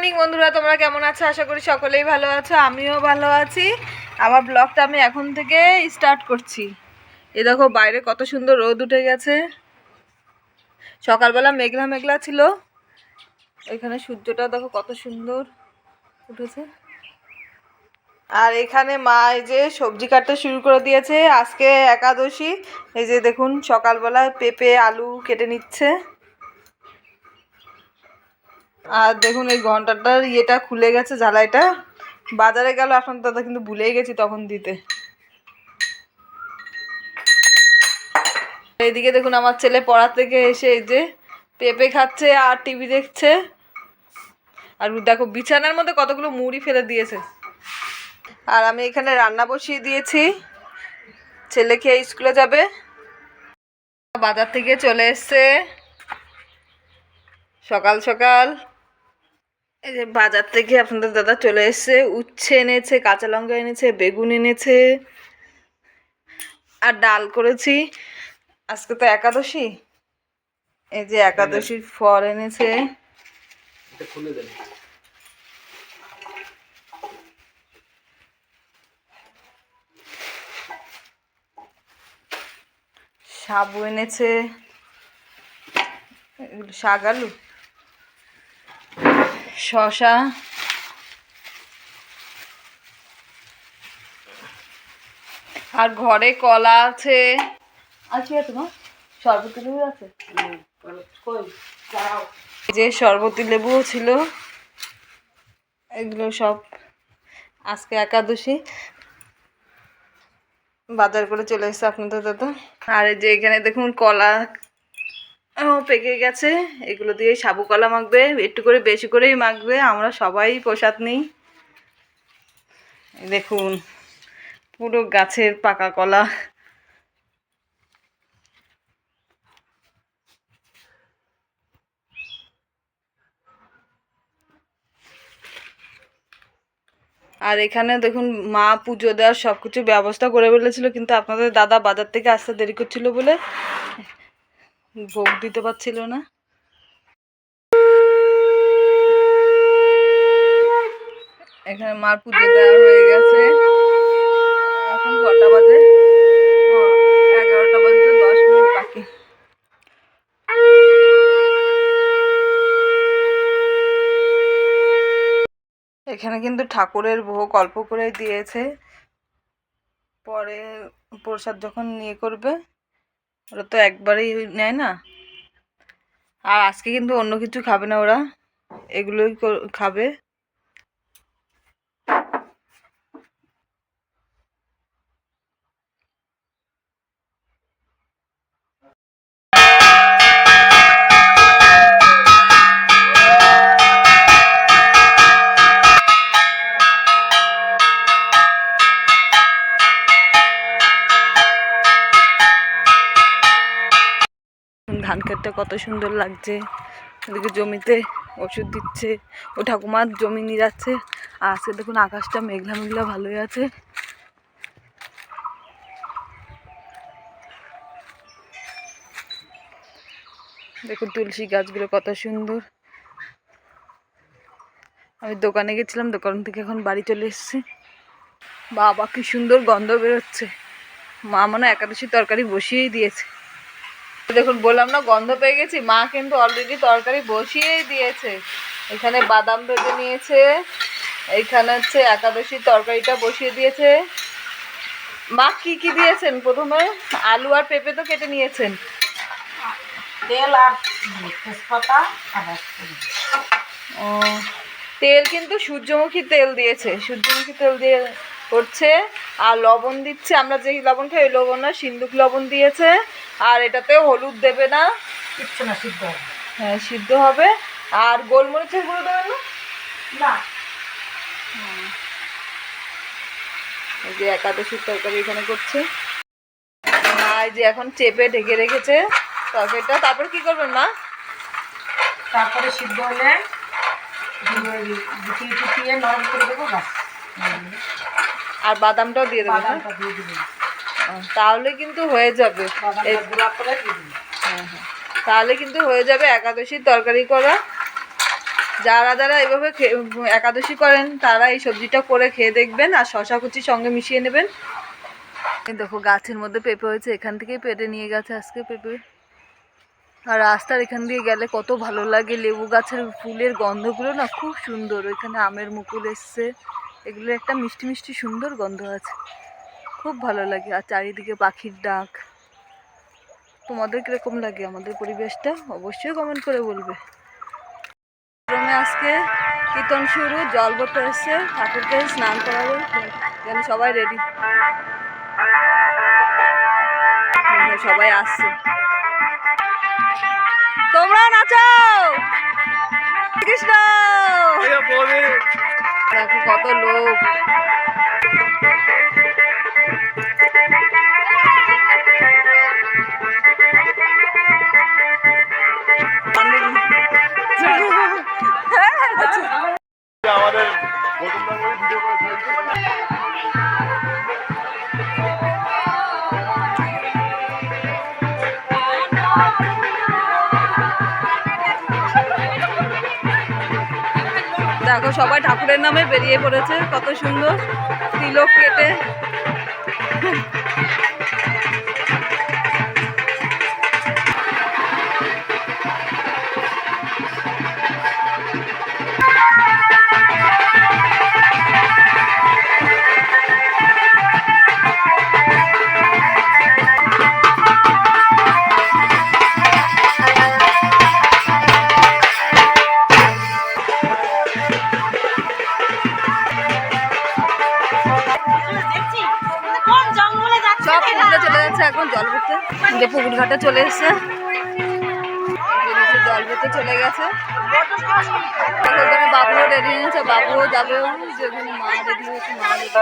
Morning বন্ধুরা। তোমরা কেমন আছো? আশা করি সকলেই ভালো আছো। আমিও ভালো আছি। আমার ব্লগটা আমি এখন থেকে স্টার্ট করছি। এ দেখো, বাইরে কত সুন্দর রোদ উঠে গেছে। সকালবেলা মেঘলা মেঘলা ছিল। এখানে সূর্যটা দেখো কত সুন্দর উঠেছে। আর এখানে মা এই যে সবজি কাটতে শুরু করে দিয়েছে। আজকে একাদশী। এই যে দেখুন, সকালবেলা পেঁপে, আলু কেটে নিচ্ছে। আর দেখুন এই ঘন্টাটার ইয়েটা খুলে গেছে ঝালাইটা বাজারে গেল, এখন দাদা কিন্তু ভুলেই গেছি তখন দিতে। এইদিকে দেখুন আমার ছেলে পড়া থেকে এসে এই যে পেঁপে খাচ্ছে আর টিভি দেখছে। আর দেখো, বিছানার মধ্যে কতগুলো মুড়ি ফেলে দিয়েছে। আর আমি এখানে রান্না বসিয়ে দিয়েছি। ছেলে খেয়ে স্কুলে যাবে? বাজার থেকে চলে এসছে। সকাল সকাল। এই যে বাজার থেকে আপনাদের দাদা চলে এসছে উচ্ছে এনেছে কাঁচা লঙ্কা এনেছে বেগুন এনেছে। আর ডাল করেছি। আজকে তো একাদশী। এই যে একাদশীর ফল এনেছে। সাবু এনেছে। শাক আলু? শশা। আর ঘরে কলা আছে। আছে সরবতি লেবু আছে? যে সরবতি লেবুও ছিল। এগুলো সব আজকে একাদশী। বাজার করে চলে এসেছে আপনাদের দাদা। আর এই যে এখানে দেখুন কলা পেকে গেছে। এগুলো দিয়ে সাবু কলা মাখবে, একটু করে বেশি করেই মাখবে। আমরা সবাই প্রসাদ নিই। দেখুন, পুরো গাছের পাকা কলা। আর এখানে দেখুন, মা পুজো দেওয়ার সব কিছু ব্যবস্থা করে ফেলেছিল, কিন্তু আপনাদের দাদা বাজার থেকে আসতে দেরি করছিল বলে ভোগ দিতে পারছিল না। এখানে মার পুজো দেওয়া হয়ে গেছে। এখন কটা বাজে? এগারোটা বাজতে দশ মিনিট বাকি। এখানে কিন্তু ঠাকুরের ভোগ অল্প করে দিয়েছে। পরে প্রসাদ যখন নিয়ে করবে ওরা তো একবারেই নেয় না। আর আজকে কিন্তু অন্য কিছু খাবে না ওরা। এগুলোই খাবে। ধান খেতটা কত সুন্দর লাগছে। এদিকে জমিতে ওষুধ দিচ্ছে। ও ঠাকুমার জমি নিরাচ্ছে আর আজকে দেখুন আকাশটা মেঘলা মেঘলা ভালোই আছে। দেখুন তুলসী গাছগুলো কত সুন্দর। আমি দোকানে গেছিলাম, দোকান থেকে এখন বাড়ি চলে এসেছি। বাবা, কি সুন্দর গন্ধ বেরোচ্ছে। মা মনে একাদশী তরকারি বসিয়েই দিয়েছে। দেখুন বললাম না গন্ধ পেয়ে গেছি। মা কিন্তু অলরেডি তরকারি বসিয়েই দিয়েছে। এখানে বাদাম ভেজে নিয়েছে। এইখানে হচ্ছে একাদশী তরকারিটা বসিয়ে দিয়েছে। মা কি কি দিয়েছেন? প্রথমে আলু আর পেঁপে তো কেটে নিয়েছেন। তেল আর তেজপাতা ও তেল কিন্তু সূর্যমুখী তেল দিয়েছে। সূর্যমুখী তেল দিয়ে করছে। আর লবণ দিচ্ছে। আমরা যেই লবণ খাই ওই লবণ না সিন্দুক লবণ দিয়েছে। আর এটাতে হলুদ দেবে না। কিচ্ছু না সিদ্ধ হবে। হ্যাঁ সিদ্ধ হবে। আর গোলমরিচের গুঁড়ো দেবেন না? না। যে একাদশীর তরকারি এখানে করছে। মা যে এখন চেপে ঢেকে রেখেছে তরকারিটা। তারপর কি করবেন মা? তারপরে সিদ্ধ হলে নরম করে দেবো আর বাদামটাও দিয়ে দেবেন বাদামটা দিয়ে দিবি। তাহলে কিন্তু হয়ে যাবে। হ্যাঁ হ্যাঁ। তাহলে কিন্তু হয়ে যাবে একাদশীর তরকারি করা। যারা যারা এভাবে একাদশী করেন তারা এই সবজিটা করে খেয়ে দেখবেন আর শশা কুচি সঙ্গে মিশিয়ে নেবেন। দেখো গাছের মধ্যে পেঁপে হয়েছে। এখান থেকেই পেটে নিয়ে গেছে আজকে পেঁপে। আর রাস্তার এখান দিয়ে গেলে কত ভালো লাগে। লেবু গাছের ফুলের গন্ধগুলো না খুব সুন্দর। ওইখানে আমের মুকুল এসছে। এগুলো একটা মিষ্টি মিষ্টি সুন্দর গন্ধ আছে। খুব ভালো লাগে, আর চারিদিকে পাখির ডাক। তোমাদের কীরকম লাগে? আমাদের পরিবেশটা অবশ্যই কমেন্ট করে বলবে। আজকে কীর্তন শুরু, জল ভরতে এসছে, ঠাকুরকে স্নান করাবে, যেন সবাই রেডি সবাই আসছে। তোমরা নাচো কৃষ্ণ দেখো কত লোক। দেখো সবাই ঠাকুরের নামে বেরিয়ে পড়েছে কত সুন্দর তিলক কেটে। এখন জল ভরতে যে পুকুর ঘাটে চলে এসছে। জল ভরতে চলে গেছে। বাবুও রেডি হয়েছে বাবুও যাবে। যেখানে মা রেডি হয়েছে মা রেডি